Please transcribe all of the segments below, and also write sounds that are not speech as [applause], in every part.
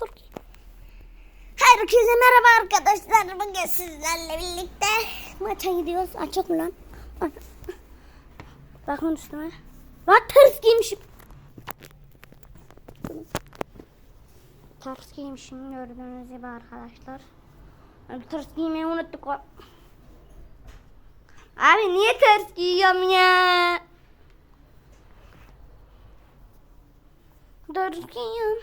Türkiye. Herkese merhaba arkadaşlar. Bugün sizlerle birlikte maça gidiyoruz. Açık lan? Bakın üstüme. Lan ters giymişim. Ters giymişim gördüğünüz gibi arkadaşlar. Ters giymeyi unuttuk. Abi niye ters giyiyorum ya? Ters giyiyorum.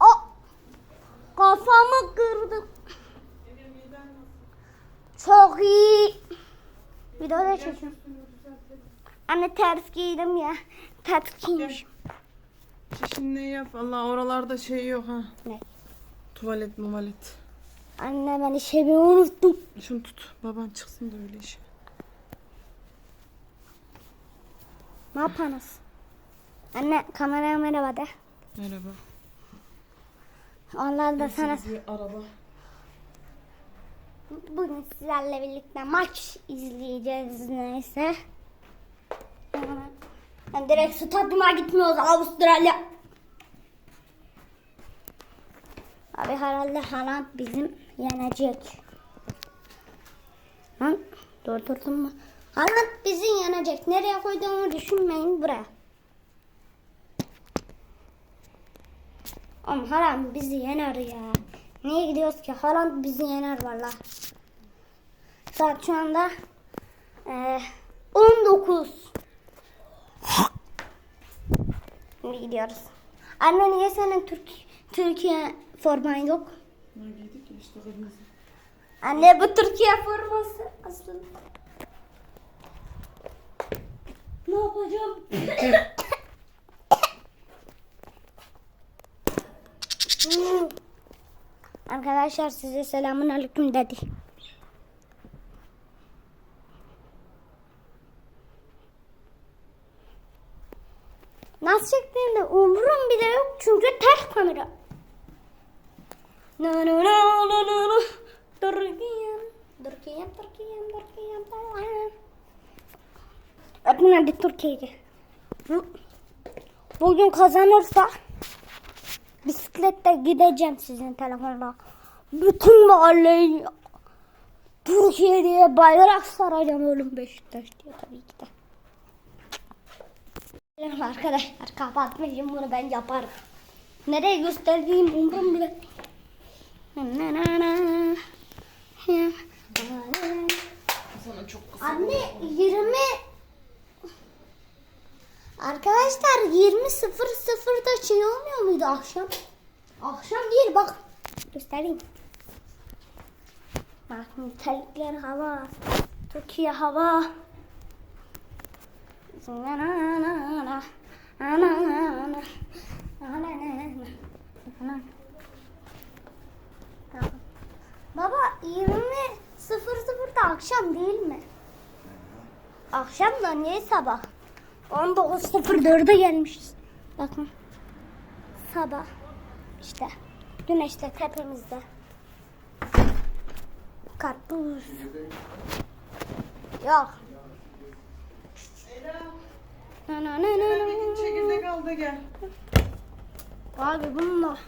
O kafamı kırdım. Çok iyi. Video da çekiyorum. Anne ters giydim ya. Ters giymişim. Çişin ne yap? Allah oralarda şey yok ha. Ne? Tuvalet muvalet. Anne ben işimi unuttum. Şunu tut. Baban çıksın da öyle işe. Ne yapanız? Anne kameraya merhaba de. Merhaba. Onlar da sana Bir araba. bugün sizlerle birlikte maç izleyeceğiz neyse. Ben direkt stadyuma gitmiyoruz Avustralya. Abi herhalde Haaland bizim yenecek. Lan durdurdun mu? Haaland bizi yenecek. Nereye koyduğumu düşünmeyin buraya. Oğlum Haaland bizi yener ya. Niye gidiyoruz ki? Haaland bizi yener valla. Saat şu anda eee 19. Şimdi gidiyoruz. Anne niye senin Türk Türkiye forman yok? Anne bu Türkiye forması aslında. Ne yapacağım? [laughs] Hmm. Arkadaşlar size selamun aleyküm dedi. Nasıl çektiğimde umurum bile yok çünkü ters kamera. No no no no no no. Türkiye'm, Türkiye'm, Türkiye'm, Türkiye'm, Türkiye'm. Öpün hadi Türkiye'ye. Bu- Bugün kazanırsa bisikletle gideceğim sizin telefonla. Bütün mahalleyi Türkiye diye bayrak saracağım oğlum Beşiktaş diye tabii ki de. Arkadaşlar kapatmayayım bunu ben yaparım. Nereye gösterdiğim umurum bile. Anne 20 Arkadaşlar 20.00'da şey olmuyor muydu akşam? Akşam değil bak. Göstereyim. Bak nitelikler hava. Türkiye hava. Baba 20.00'da akşam değil mi? Akşam da niye sabah? 19.04'e gelmişiz. Bakın. Sabah. İşte. Güneş de tepemizde. Karpuz. Yok. Na na na na na. Çekirdek al da gel. Abi bununla.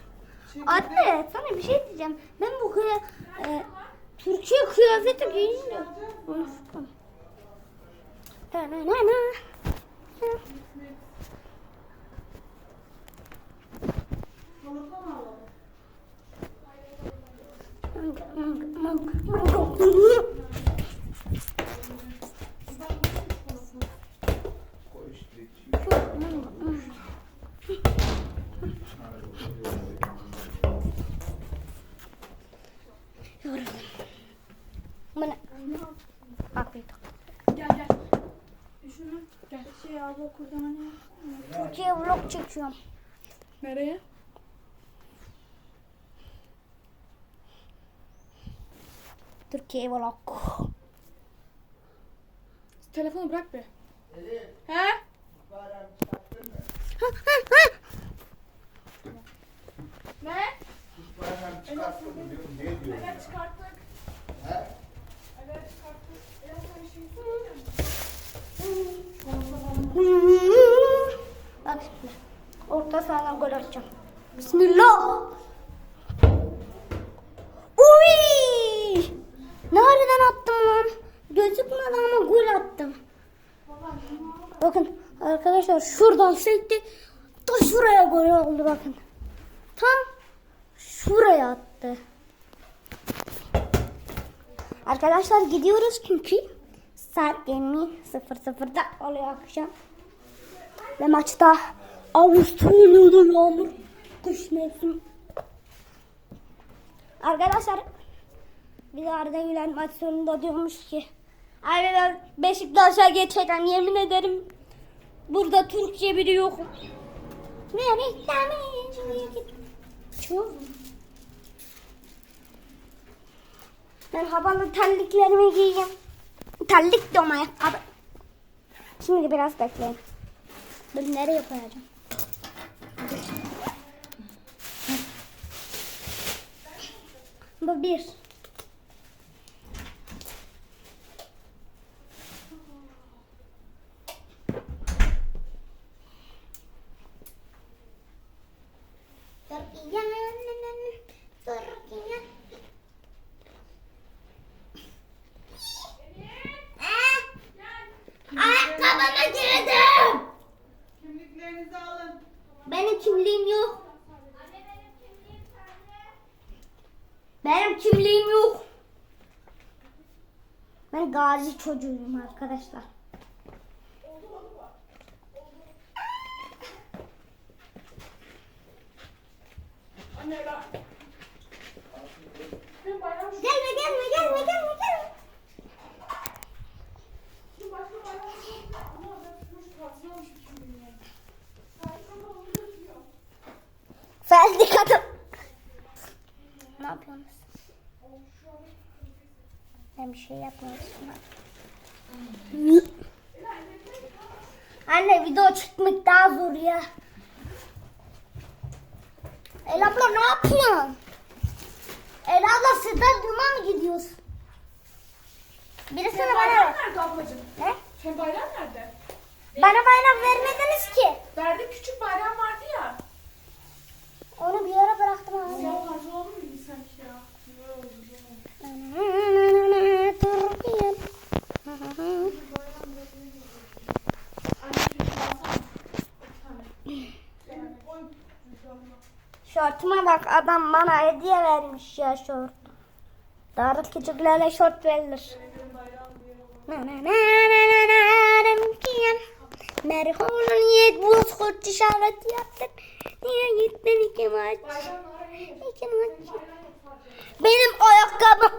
Anne sana bir şey diyeceğim. Ben bu kıya, e, Türkiye kıyafeti giyince unuttum. Na na na na. Yoruldum. Bu ne? Bak bir dakika. Gel gel. Şunu gel. Şey abi okuldan hani. Türkiye vlog çekiyorum. Nereye? Türkiye vlog. Telefonu bırak be. He? Ha. Ne? Bayram çıkarttım diyorum. Ne diyor? Evet çıkarttık. He? Evet çıkarttık. Ya sen şey Bak Bak şimdi. Orta sahadan gol atacağım. Bismillah. Nereden attım lan? Gözükmedi ama gol attım. Bakın arkadaşlar şuradan sekti. Ta şuraya gol oldu bakın. Tam şuraya attı. Arkadaşlar gidiyoruz çünkü saat 20.00'da oluyor akşam. Ve maçta Avustralya'da yağmur kış mevsim. Arkadaşlar bir de Arda Güler maç sonunda diyormuş ki Abi ben Beşiktaş'a geçeceğim yemin ederim burada Türkçe biri yok. Ben havalı terliklerimi giyeyim. Terlik de ama. Şimdi biraz bekleyin. Dur nereye koyacağım? Bu bir. Türkiye'nin Türkiye. Ayakkabıma girdim. Kimliklerinizi alın. Benim kimliğim yok. Benim kimliğim yok. Gazi çocuğuyum arkadaşlar. Anne ben. Ben bayram şu Gelme gelme gelme gelme gelme. şu başka bayram şu ama ben tutmuş tatil almışım şimdi ya. Sayısında onu götürüyor. Feldi kadın. Ne yapıyorsunuz? Ben bir şey yapmıyorum. Anne video çekmek daha zor ya. El abla ne yapıyorsun? El abla stadyuma mı gidiyorsun? Birisini bana Bayram nerede ablacığım? Ne? Sen bayram nerede? Bana bayram vermediniz ki. Verdim küçük bayram vardı ya. Onu bir yere bıraktım abi. Ya fazla olur muydu sanki ya? Ne oldu? Türkiye. Anne küçük alsana. Bir tane. Oy. Şortuma bak adam bana hediye vermiş ya şort. Darı küçüklerle şort verilir. Merhunun yet buz kurt işareti yaptın. Niye gittin iki maç? İki maç. Benim ayakkabım.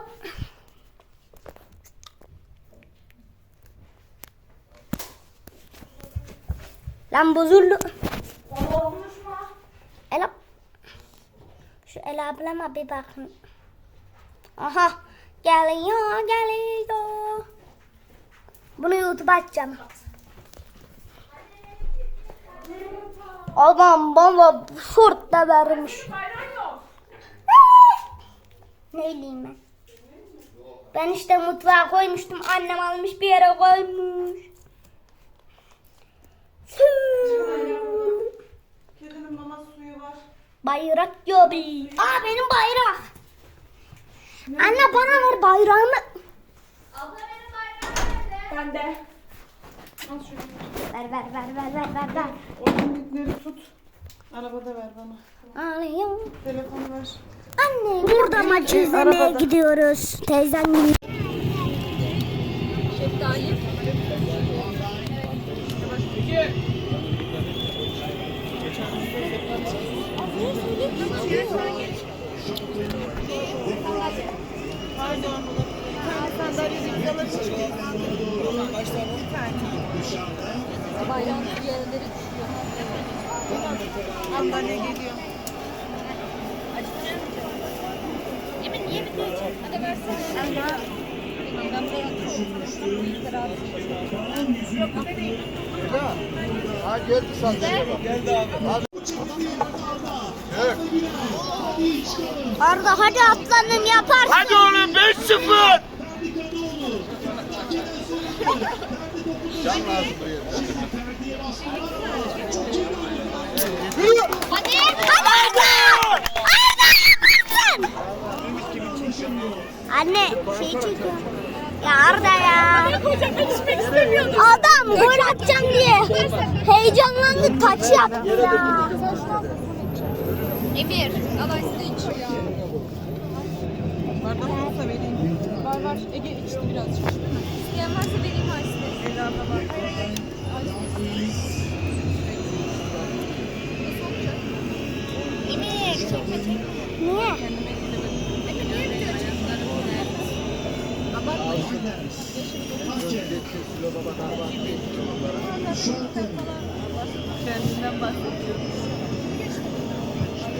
Lan bozuldu. Olmuş mu? Şu El ablama bir bakın. Aha. Geliyor geliyor. Bunu YouTube'a açacağım. Adam bana şort da vermiş. Ne bileyim ben. Ben işte mutfağa koymuştum. Annem almış bir yere koymuş. Kedinin. Bayrak gibi. Aa benim bayrak. Anne bana ver bayrağımı. Ben de. Al şunu. Ver ver ver ver ver ver ver. O kimlikleri tut. Arabada ver bana. Alıyorum. Telefonu ver. Anne burada maç Ee, izlemeye arabada. gidiyoruz. Teyzem gibi. Pardon. Bir tane sandalye de güzel açık. Sandalye geliyor. Ha geldi sandalye bak. Geldi abi. Arda hadi atlanın yaparsın. Hadi oğlum 5-0. Hadi. Hadi Arda. Arda yaparsın. Anne şey çekiyor. Ya Arda ya. Adam gol atacağım diye heyecanlandı taç yaptı ya. Emir, al ice iç ya. Bardak olsa vereyim. Var var, Ege içti birazcık. İsteyen varsa vereyim ice Ela'da var. Emir, çekme çekme. Niye? Emir niye video çekiyorsun? Abartma. Kendinden bahsediyor.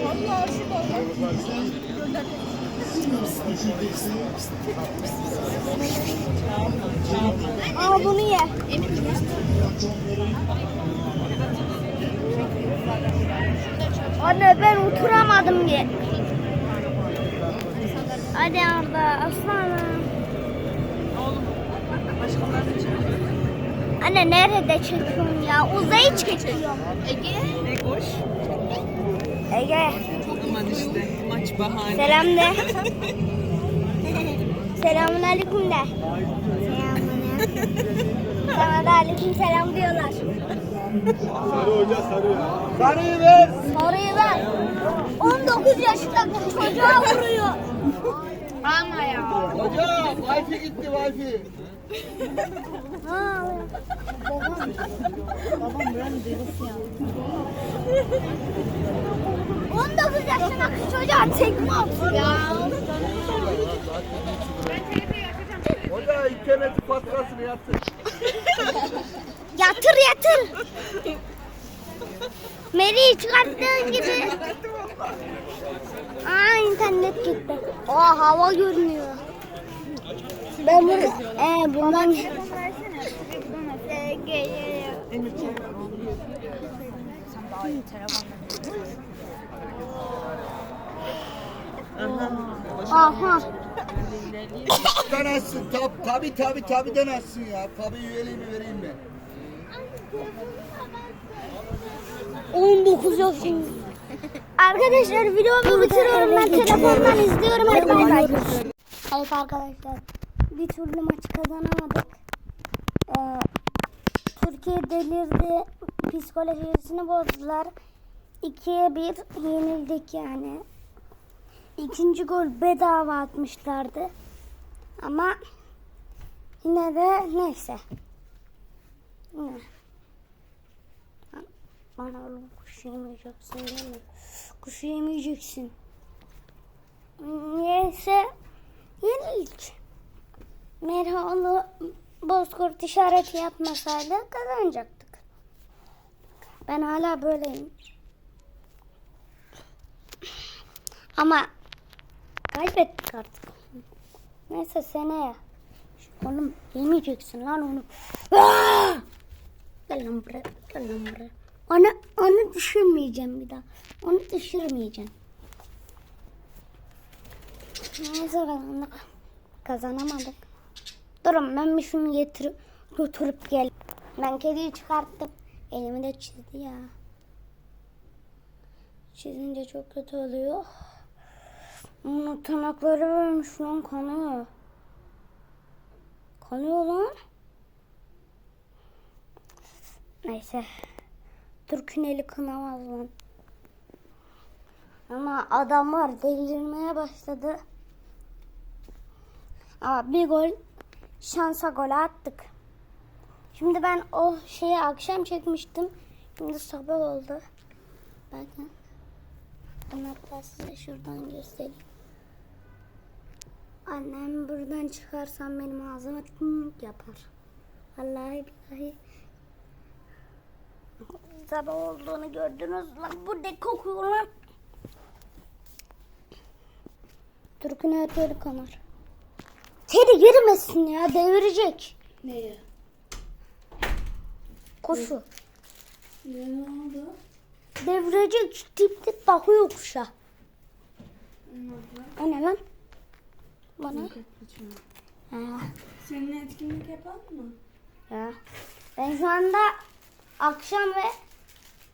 Vallahi şurada. Aa bunu ye. Anne ben oturamadım bir. Hadi Arda aslanım. Anne nerede çekiyorsun ya? Uzayı çekiyorum. Ege. Ne koş? Ege Aman işte maç bahane. selam de. [laughs] Selamun aleyküm de. Selamun Sana da aleyküm selam diyorlar. Sarıyı ver. Soruyu ver. 19 yaşındaki çocuğa vuruyor. Ama ya. Hocam wifi gitti wifi. Ha. Babam. Babam buranın delisi ya. 19 yaşındaki çocuğa tekme atıyor. Ya. Hoca interneti faturasını [laughs] yatır. Yatır yatır. Meri'yi çıkarttığın gibi. Aa internet gitti. Aa hava görünüyor. Ben bunu, ee, bundan... Emir çek. Aha. Denersin. Tab, tabi tabi tabi denersin ya. Tabi üyeliğimi vereyim mi? 19 yaşında. Arkadaşlar videomu bitiriyorum. Ben telefondan izliyorum. Hadi bay bay. Evet arkadaşlar. Bir türlü maçı kazanamadık. Ee, Türkiye delirdi. Psikolojisini bozdular. 2'ye 1 yenildik yani. İkinci gol bedava atmışlardı. Ama yine de neyse. Yine. Bana oğlum kuş yemeyeceksin değil mi? Kuş yemeyeceksin. Niyeyse yenildik. Merhalı bozkurt işareti yapmasaydı kazanacaktık. Ben hala böyleyim. Ama kaybettik artık. Neyse seneye. Oğlum yemeyeceksin lan onu. Aa! Gel lan buraya. Gel lan buraya. Onu, onu düşürmeyeceğim bir daha. Onu düşürmeyeceğim. Neyse kazandık. Kazanamadık. Durun ben bir şunu getirip götürüp gel. Ben kediyi çıkarttım. Elimi de çizdi ya. Çizince çok kötü oluyor. Onun tırnakları ölmüş lan kanıyor. Kanıyor lan. Neyse. Türk'ün eli kınamaz lan. Ama adamlar delirmeye başladı. Ama bir gol şansa gol attık. Şimdi ben o şeyi akşam çekmiştim. Şimdi sabah oldu. Bakın. Hatta size şuradan göstereyim. Annem buradan çıkarsam benim ağzıma yapar. Vallahi billahi sabah olduğunu gördünüz lan. Bu ne kokuyor lan? Türk'ün her yeri kanar. Teri girmesin ya devirecek. Neye? Kuşu. Ne oldu? Devirecek tip tip bakıyor kuşa. O ne lan? Bana. Ha, Seninle etkinlik yapalım mı? ya. Ben şu anda akşam ve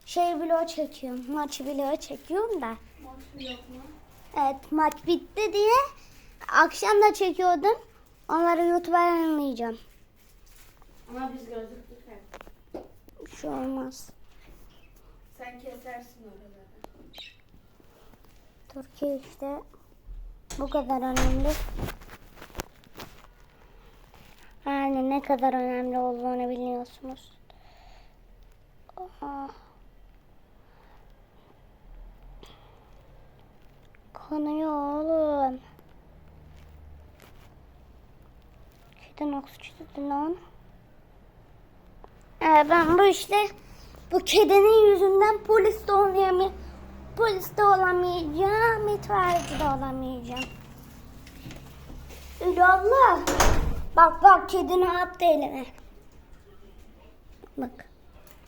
şey vlog çekiyorum. Maç vlog çekiyorum da. Maç yok mu? Evet maç bitti diye akşam da çekiyordum. Onları YouTube'a yayınlayacağım. Ama biz gözüktük hep. Bir şey olmaz. Sen kesersin oraları. Türkiye işte bu kadar önemli. Yani ne kadar önemli olduğunu biliyorsunuz. Aa. Kanıyor oğlum. Kedi nasıl çizdi lan? Ee, ben bu işte bu kedinin yüzünden polis de olamayacağım. Polis de olamayacağım, itfaiyeci de olamayacağım. Ülü abla. Bak bak kedini attı eline. Bak.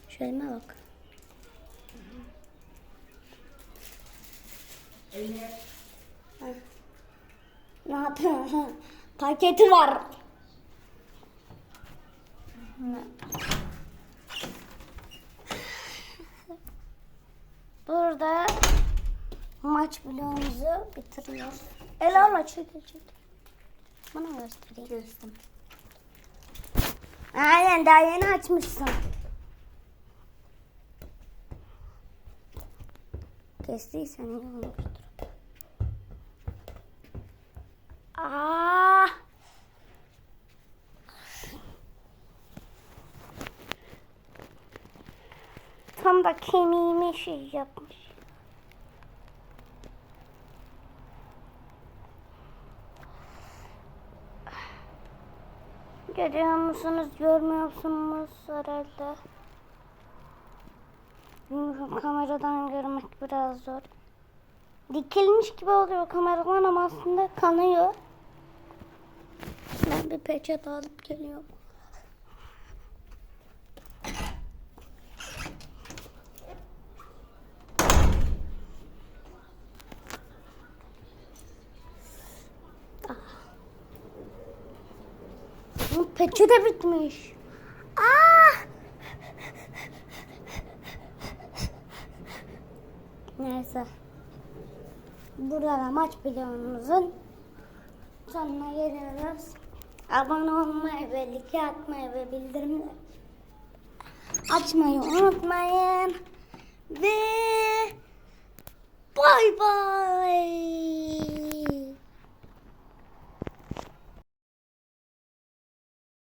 Şöyle bak. Ha. Ne yapıyor? Paketi var. Burada maç bloğumuzu bitiriyoruz. El al çekil çekil. Bana göstereyim. Kestim. Aynen daha yeni açmışsın. Kestiysen iyi olmuştur. Aa! Tam da kemiğime şey yapmış. Görüyor musunuz? Görmüyor musunuz herhalde? Bilmiyorum kameradan görmek biraz zor. Dikilmiş gibi oluyor kameradan ama aslında kanıyor. Ben bir peçete alıp geliyorum. Bu peçete bitmiş. Aa! Neyse. Burada da maç videomuzun sonuna geliyoruz. Abone olmayı ve like atmayı ve bildirimleri açmayı unutmayın. Ve bay bay.